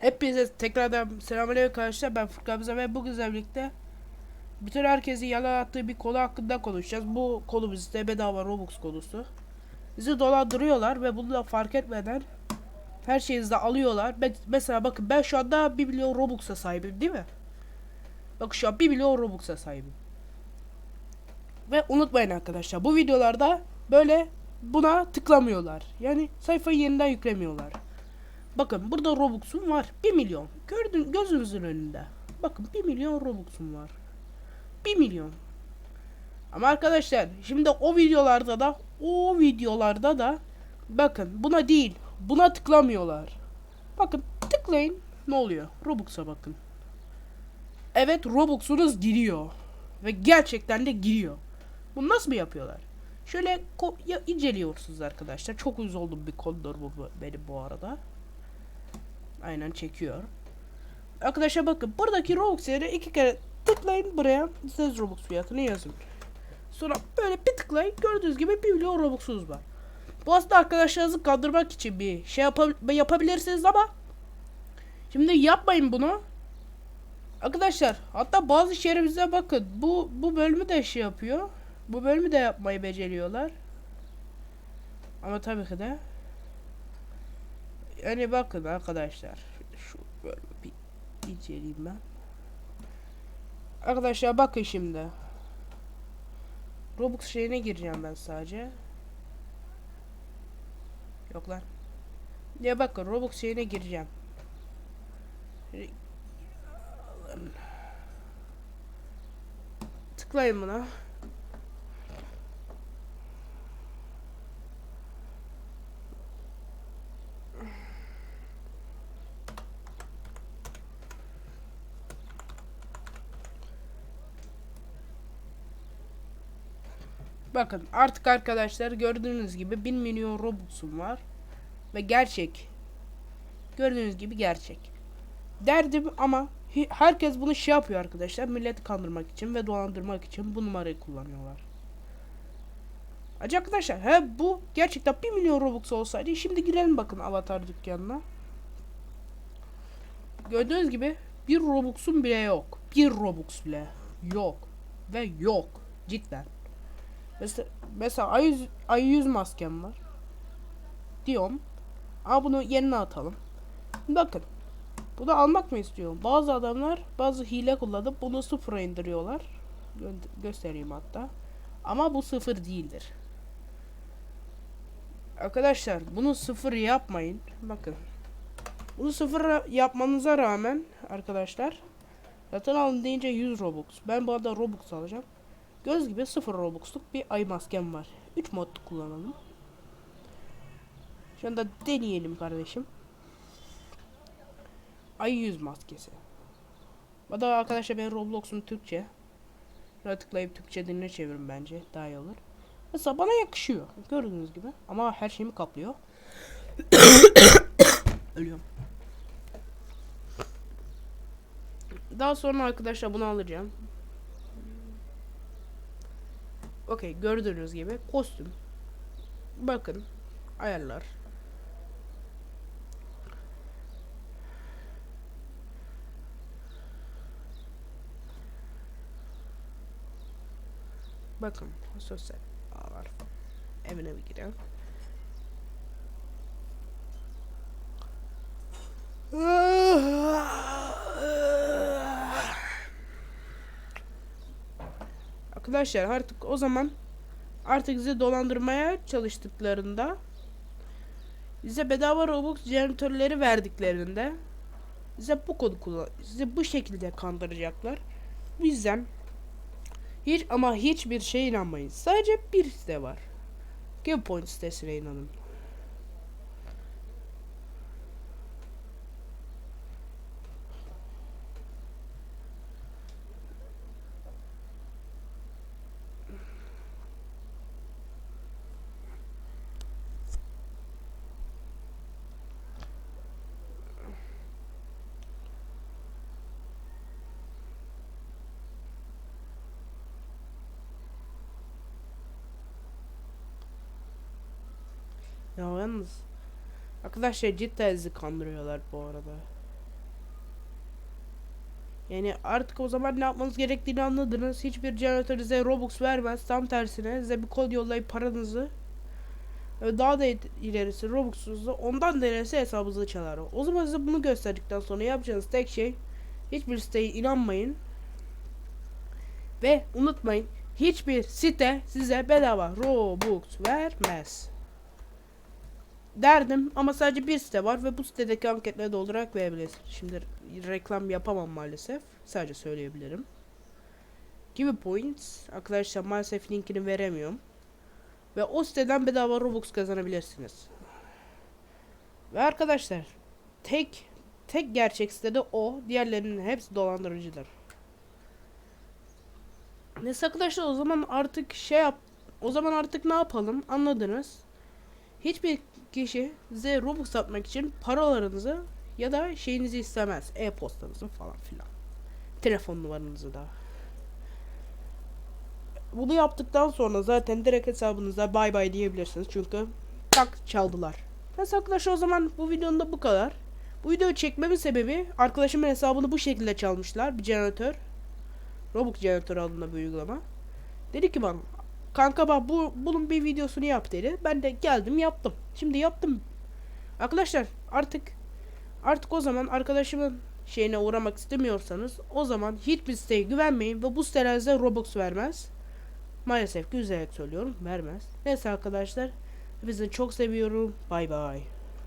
Hepinize tekrardan selamünaleyküm arkadaşlar. Ben Furkan Bize ve bugün birlikte bütün herkesin yalan attığı bir konu hakkında konuşacağız. Bu konumuz ise bedava Robux konusu. Bizi dolandırıyorlar ve bunu da fark etmeden her şeyinizi de alıyorlar. Mesela bakın ben şu anda 1 milyon Robux'a sahibim değil mi? Bakın şu an 1 milyon Robux'a sahibim. Ve unutmayın arkadaşlar bu videolarda böyle buna tıklamıyorlar. Yani sayfayı yeniden yüklemiyorlar. Bakın burada Robux'um var. 1 milyon. Gördün gözünüzün önünde. Bakın 1 milyon Robux'um var. 1 milyon. Ama arkadaşlar şimdi o videolarda da o videolarda da bakın buna değil buna tıklamıyorlar. Bakın tıklayın ne oluyor? Robux'a bakın. Evet Robux'unuz giriyor. Ve gerçekten de giriyor. Bunu nasıl mı yapıyorlar? Şöyle ya, inceliyorsunuz arkadaşlar. Çok uyuz oldum bir konudur bu, bu benim bu arada. Aynen çekiyor. Arkadaşlar bakın buradaki Robux yerine iki kere tıklayın buraya. Siz Robux fiyatını yazın. Sonra böyle bir tıklayın. Gördüğünüz gibi 1 milyon Robux'unuz var. Bu aslında arkadaşlarınızı kandırmak için bir şey yapa- yapabilirsiniz ama şimdi yapmayın bunu. Arkadaşlar hatta bazı şehrimize bakın. Bu bu bölümü de şey yapıyor. Bu bölümü de yapmayı beceriyorlar. Ama tabii ki de yani bakın arkadaşlar. Şu böyle bir inceleyeyim ben. Arkadaşlar bakın şimdi. Robux şeyine gireceğim ben sadece. Yok lan. Ya bakın Robux şeyine gireceğim. Tıklayın buna. Bakın artık arkadaşlar gördüğünüz gibi 1 milyon Robux'um var. Ve gerçek. Gördüğünüz gibi gerçek. Derdim ama herkes bunu şey yapıyor arkadaşlar. Milleti kandırmak için ve dolandırmak için bu numarayı kullanıyorlar. Acı arkadaşlar he bu gerçekten 1 milyon Robux olsaydı şimdi girelim bakın avatar dükkanına. Gördüğünüz gibi bir Robux'um bile yok. Bir Robux bile yok. Ve yok. Cidden. Mesela, mesela ay, ay yüz maskem var. Diyorum. Aa bunu yerine atalım. Bakın. Bunu almak mı istiyorum? Bazı adamlar bazı hile kullanıp bunu sıfıra indiriyorlar. Gö- göstereyim hatta. Ama bu sıfır değildir. Arkadaşlar bunu sıfır yapmayın. Bakın. Bunu sıfır yapmanıza rağmen arkadaşlar Zaten alın deyince 100 Robux. Ben bu arada Robux alacağım. Göz gibi 0 Robux'luk bir ay maskem var. 3 mod kullanalım. Şu anda deneyelim kardeşim. Ay yüz maskesi. Bu da arkadaşlar ben Roblox'un Türkçe. Şuna tıklayıp Türkçe diline çevirin bence. Daha iyi olur. Mesela bana yakışıyor. Gördüğünüz gibi. Ama her şeyimi kaplıyor. Ölüyorum. Daha sonra arkadaşlar bunu alacağım. Okey gördüğünüz gibi kostüm. Bakın ayarlar. Bakın sosyal ağlar. Evine bir girelim. Arkadaşlar artık o zaman artık bizi dolandırmaya çalıştıklarında bize bedava Robux jeneratörleri verdiklerinde bize bu kodu kullan size bu şekilde kandıracaklar. Bu yüzden hiç ama hiçbir şeye inanmayın. Sadece bir site var. GamePoint sitesine inanın. Ya yalnız arkadaşlar cidden sizi kandırıyorlar bu arada. Yani artık o zaman ne yapmanız gerektiğini anladınız. Hiçbir jeneratör size Robux vermez. Tam tersine size bir kod yollayıp paranızı e, daha da ilerisi Robux'unuzu ondan deresi hesabınızı çalar. O zaman size bunu gösterdikten sonra yapacağınız tek şey hiçbir siteye inanmayın. Ve unutmayın hiçbir site size bedava Robux vermez. Derdim ama sadece bir site var ve bu sitedeki anketleri doldurarak verebilirsiniz. Şimdi reklam yapamam maalesef. Sadece söyleyebilirim. Gibi Points. Arkadaşlar maalesef linkini veremiyorum. Ve o siteden bedava Robux kazanabilirsiniz. Ve arkadaşlar tek tek gerçek sitede o. Diğerlerinin hepsi dolandırıcıdır. Neyse arkadaşlar o zaman artık şey yap. O zaman artık ne yapalım? Anladınız. Hiçbir kişi size Robux satmak için paralarınızı ya da şeyinizi istemez. E-postanızı falan filan. Telefon numaranızı da. Bunu yaptıktan sonra zaten direkt hesabınıza bay bay diyebilirsiniz. Çünkü tak çaldılar. Neyse arkadaşlar o zaman bu videonun da bu kadar. Bu videoyu çekmemin sebebi arkadaşımın hesabını bu şekilde çalmışlar. Bir jeneratör. Robux jeneratörü adında bir uygulama. Dedi ki bana kanka bak bu, bunun bir videosunu yap dedi. Ben de geldim yaptım. Şimdi yaptım. Arkadaşlar artık artık o zaman arkadaşımın şeyine uğramak istemiyorsanız o zaman hiçbir siteye güvenmeyin ve bu siteler size Robux vermez. Maalesef ki üzerek söylüyorum vermez. Neyse arkadaşlar hepinizi çok seviyorum. Bay bay.